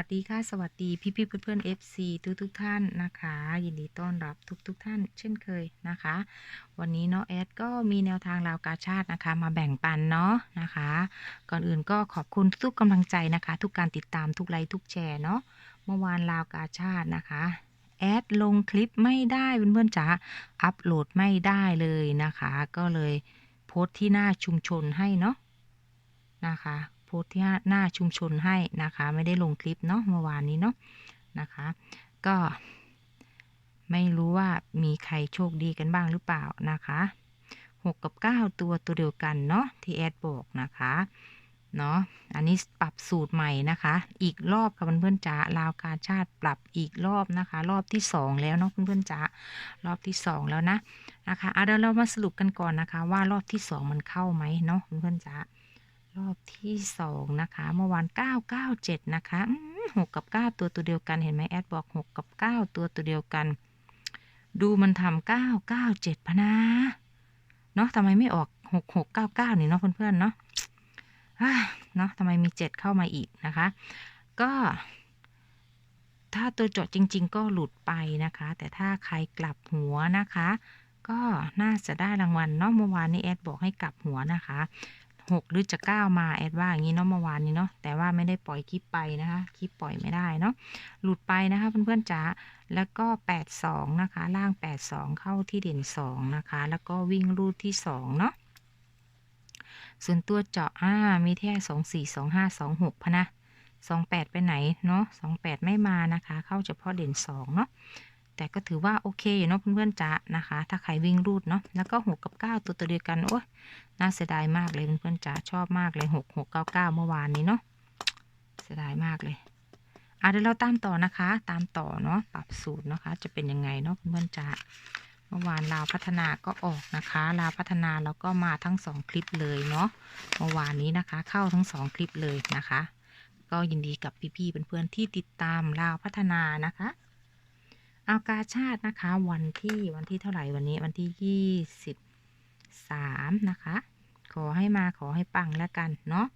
วัสดีค่ะ สวัสดีพี่พี่เพื่อนเพื่อนๆ FC ทุกทุกท่านนะคะ ยินดีต้อนรับทุกทุกท่าน เช่นเคยนะคะ วันนี้เนาะแอดก็มีแนวทางราวกาชาตินะคะ มาแบ่งปันเนาะนะคะ ก่อนอื่นก็ขอบคุณทุกกำลังใจนะคะ ทุกการติดตามทุกไลค์ทุกแชร์เนาะเมื่อวานราวกาชาตินะคะแอดลงคลิปไม่ได้เพื่อนๆจ๋าอัปโหลดไม่ได้เลยนะคะ ก็เลยโพสต์ที่หน้าชุมชนให้เนาะนะคะ โพสต์ที่หน้าชุมชนให้นะคะ ไม่ได้ลงคลิปเนาะเมื่อวานนี้เนาะนะคะ ก็ ไม่รู้ว่ามีใครโชคดีกันบ้างหรือเปล่านะคะ6กับ 9 ตัวตัวเดียวกันเนาะที่แอดบอกนะคะเนาะอันนี้ปรับสูตรใหม่นะคะ อีกรอบค่ะเพื่อนๆจ๋าลาวกาชาติปรับอีกรอบนะคะ รอบที่ 2 แล้วเนาะเพื่อนๆจ๋ารอบที่ 2 แล้วนะนะคะเอาเดี๋ยวเรามาสรุปกันก่อนนะคะ ว่ารอบที่ 2 มันเข้าไหมเนาะเพื่อนๆจ๋า รอบที่สองนะคะเมื่อวานเก้า้าเจ็ดนะคะหกกับเก้าตัวตัวเดียวกันเห็นไหมแอดบอกหกกับเก้าตัวตัวเดียวกัน ดูมันทำเก้าเก้าเจ็ดพะนะเนาะทำไมไม่ออกหกหกเก้าเก้านี่เนาะเพื่อนๆเนาะเนาะทำไมมีเจ็ดเข้ามาอีกนะคะ ก็ถ้าตัวจดจริง ๆ ก็หลุดไปนะคะ แต่ถ้าใครกลับหัวนะคะ ก็น่าจะได้รางวัลเนาะเมื่อวานนี้แอดบอกให้กลับหัวนะคะ หกหรือจะเก้ามาแอดว่าอย่างนี้เนาะเมื่อวานนี้เนาะแต่ว่าไม่ได้ปล่อยคลิปไปนะคะคลิปปล่อยไม่ได้เนาะหลุดไปนะคะเพื่อนๆจ๋าแล้วก็แปดสองนะคะล่างแปดสองเข้าที่เด่นสองนะคะ แล้วก็วิ่งรูดที่สองเนาะส่วนตัวเจาะอ่ามีแค่สองสี่สองห้าสองหกพะนะสองแปดไปไหนเนาะสองแปดไม่มานะคะ เข้าเฉพาะเด่นสองเนาะ แต่ก็ถือว่าโอเคอยู่เนาะเพื่อนๆจ๋านะคะ ถ้าใครวิ่งรูดเนาะแล้วก็หกกับเก้าตัวตัวเดียวกันโอ้ยน่าเสียดายมากเลยเพื่อนๆจ๋าชอบมากเลยหกหกเก้าเก้าเมื่อวานนี้เนาะเสียดายมากเลยอะเดี๋ยวเราตามต่อนะคะ ตามต่อเนาะปรับสูตรนะคะ จะเป็นยังไงเนาะเพื่อนๆจ๋าเมื่อวานลาวพัฒนาก็ออกนะคะลาวพัฒนาแล้วก็มาทั้งสองคลิปเลยเนาะเมื่อวานนี้นะคะ เข้าทั้งสองคลิปเลยนะคะ ก็ยินดีกับพี่ๆเพื่อนๆที่ติดตามลาวพัฒนานะคะ เอากาชาตินะคะ วันที่วันที่เท่าไหร่วันนี้วันที่ยี่สิบสามนะคะ ขอให้มาขอให้ปังแล้วกันเนาะ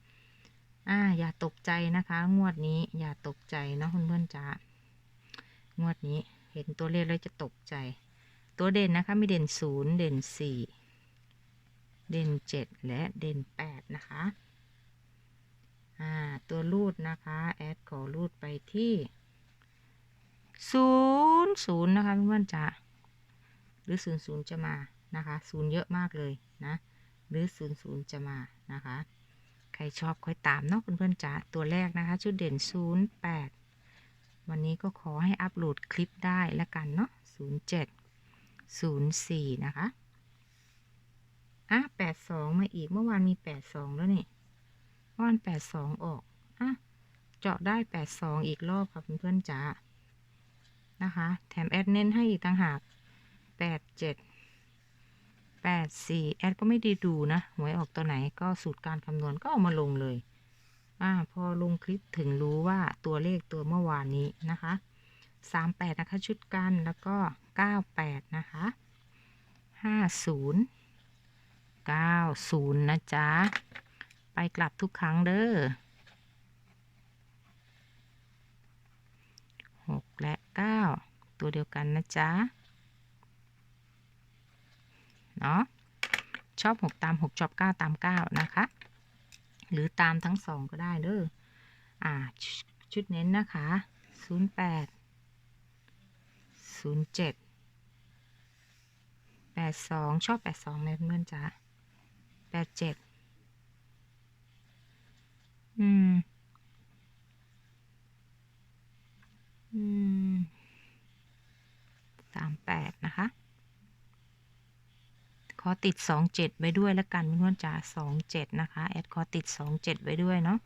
อ่าอย่าตกใจนะคะ งวดนี้อย่าตกใจเนาะเพื่อนๆจ้างวดนี้เห็นตัวเลขแล้วจะตกใจ ตัวเด่นนะคะมีเด่นศูนย์เด่นสี่เด่นเจ็ดและเด่นแปดนะคะอ่าตัวรูดนะคะ แอดขอรูดไปที่ ศูนย์ศูนย์นะคะเพื่อนๆจ้าหรือศูนย์ศูนย์จะมานะคะศูนย์เยอะมากเลยนะหรือศูนย์ศูนย์จะมานะคะ ใครชอบค่อยตามเนาะเพื่อนๆจ๋าตัวแรกนะคะ ชุดเด่นศูนย์แปดวันนี้ก็ขอให้อัปโหลดคลิปได้ละกันเนาะศูนย์เจ็ดศูนย์สี่นะคะอะแปดสองมาอีกเมื่อวานมีแปดสองแล้วนี่เมื่อวานแปดสองออกอะเจาะได้แปดสองอีกรอบค่ะเพื่อนๆจ๋า นะคะ แถมแอดเน้นให้อีกต่างหากแปดเจ็ดแปดสี่แอดก็ไม่ได้ดูนะหวยออกตัวไหนก็สูตรการคำนวณก็เอามาลงเลยอ่าพอลงคลิปถึงรู้ว่าตัวเลขตัวเมื่อวานนี้นะคะสามแปดนะคะ ชุดกันแล้วก็เก้าแปดนะคะห้าศูนย์เก้าศูนย์นะจ๊ะ ไปกลับทุกครั้งเด้อ 9 ตัวเดียวกันนะจ๊ะ เนาะชอบ 6 ตาม 6 ชอบ 9 ตาม 9 นะคะ หรือตามทั้ง 2 ก็ได้เด้ออ่า ชุดเน้นนะคะ 08 07 82 ชอบ 82นะเมื่อนจ๊ะ 87 อืม 38 นะคะ ขอติด 27 ไว้ด้วยแล้วกันเพื่อนๆจ๋า27 นะคะ แอดขอติด 27 ไว้ด้วยเนาะ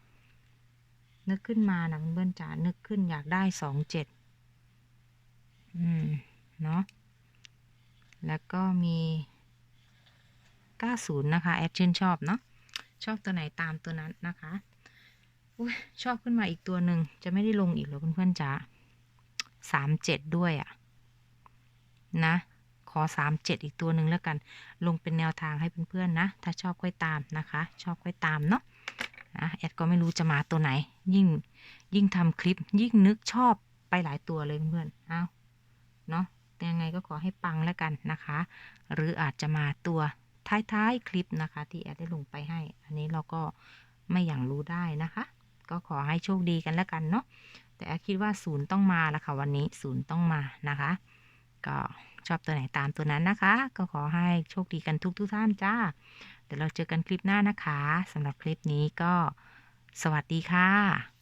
นึกขึ้นมานะเพื่อนจ๋า นึกขึ้นอยากได้ 27 อืม เนาะ แล้วก็มี 90 นะคะ แอดชื่นชอบเนาะ ชอบตัวไหนตามตัวนั้นนะคะชอบขึ้นมาอีกตัวหนึ่งจะไม่ได้ลงอีกแล้วเพื่อนๆจ๋าสามเจ็ดด้วยอะ่ะ นะ ขอสามเจ็ดอีกตัวหนึ่งแล้วกัน ลงเป็นแนวทางให้เพื่อนๆนะ ถ้าชอบค่อยตามนะคะ ชอบค่อยตามเนาะนะแอดก็ไม่รู้จะมาตัวไหน ยิ่งยิ่งทำคลิป ยิ่งนึกชอบไปหลายตัวเลยเพื่อนๆเอาเนาะแต่ยังไงก็ขอให้ปังแล้วกันนะคะ หรืออาจจะมาตัวท้ายๆคลิปนะคะ ที่แอดได้ลงไปให้ อันนี้เราก็ไม่อย่างรู้ได้นะคะ ก็ขอให้โชคดีกันแล้วกันเนาะแต่แอดคิดว่าศูนย์ต้องมาแล้วค่ะวันนี้ศูนย์ต้องมานะคะ ก็ชอบตัวไหนตามตัวนั้นนะคะ ก็ขอให้โชคดีกันทุกทุกท่านจ้า เดี๋ยวเราเจอกันคลิปหน้านะคะสำหรับคลิปนี้ก็สวัสดีค่ะ